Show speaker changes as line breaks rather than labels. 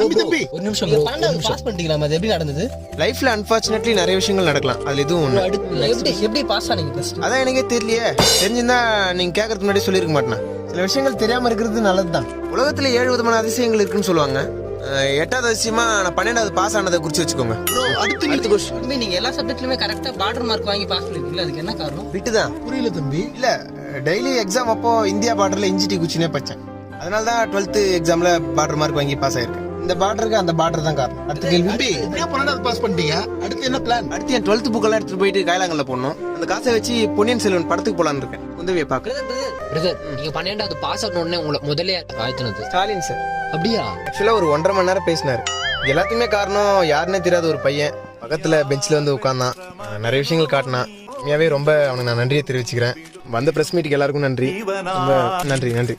ஒரு நிமிஷம் நிமிஷம்.
பாஸ் பண்ணிட்டீங்களா அது எப்படி நடந்தது?
லைஃப்ல அன்பார்ச்சுனேட்லி நிறைய விஷயங்கள் நடக்கலாம். அதுல இதுவும் ஒண்ணு
அடுத்து எப்படி எப்படி பாஸ் ஆனீங்க ஃபர்ஸ்ட்
அதான் எனக்கே தெரியலையே. தெரிஞ்சிருந்தா நீங்க கேட்கறதுக்கு முன்னாடி சொல்லியிருக்க மாட்டேனா? சில விஷயங்கள் தெரியாம இருக்கிறது நல்லதுதான். உலகத்துல ஏழு விதமான அதிசயங்கள் இருக்குன்னு சொல்லுவாங்க. எட்டாவது அதிசயமா நான் பன்னெண்டாவது பாஸ் ஆனதை குறிச்சு வச்சுக்கோங்க.
ப்ரோ அடுத்து நீ
தம்பி நீங்க எல்லா சப்ஜெக்ட்லயுமே கரெக்டா பார்டர் மார்க் வாங்கி பாஸ் பண்ணிருக்கீங்க அதுக்கு என்ன காரணம்?
விட்டுதான்.
புரியல தம்பி.
இல்ல டெய்லி எக்ஸாம் அப்போ இந்தியா பார்டர்ல இன்ஜிடி குச்சினே படிச்சேன். அதனால தான் டுவெல்த் எக்ஸாம்ல பார்டர் மார்க் வாங்கி பாஸ் ஆயிருக்கேன். இந்த பார்டருக்கு அந்த பார்டர் தான் காரணம். அடுத்த கேள்வி
என்ன பன்னெண்டாவது பாஸ் பண்ணிட்டீங்க? அடுத்து என்ன பிளான்
அடுத்து என் டுவெல்த் புக்கெல்லாம் எடுத்துட்டு போயிட்டு கைலாங்கல்ல போடணும். அந்த காசை வச்சு பொன்னியின் செல்வன் படத்துக்கு போலான்னு இருக்கேன். உதவியை பார்க்க.
பிரதர் நீங்க பன்னெண்டாவது பாஸ் உடனே உங்களை முதல்ல ஆழ்த்தினது
ஸ்டாலின் சார்.
அப்படியா?
ஆக்சுவலா ஒரு ஒன்றரை மணி நேரம் பேசினாரு. எல்லாத்தையுமே காரணம் யாருன்னே தெரியாத ஒரு பையன். பக்கத்துல பெஞ்ச்ல வந்து உட்கார்ந்தான். அஹ் நிறைய விஷயங்கள் காட்டினான். உண்மையாவே ரொம்ப அவனுக்கு நான் நன்றியை தெரிவிச்சுக்கிறேன். வந்த பிரஸ் மீட்டுக்கு எல்லாருக்கும் நன்றி. ரொம்ப நன்றி நன்றி.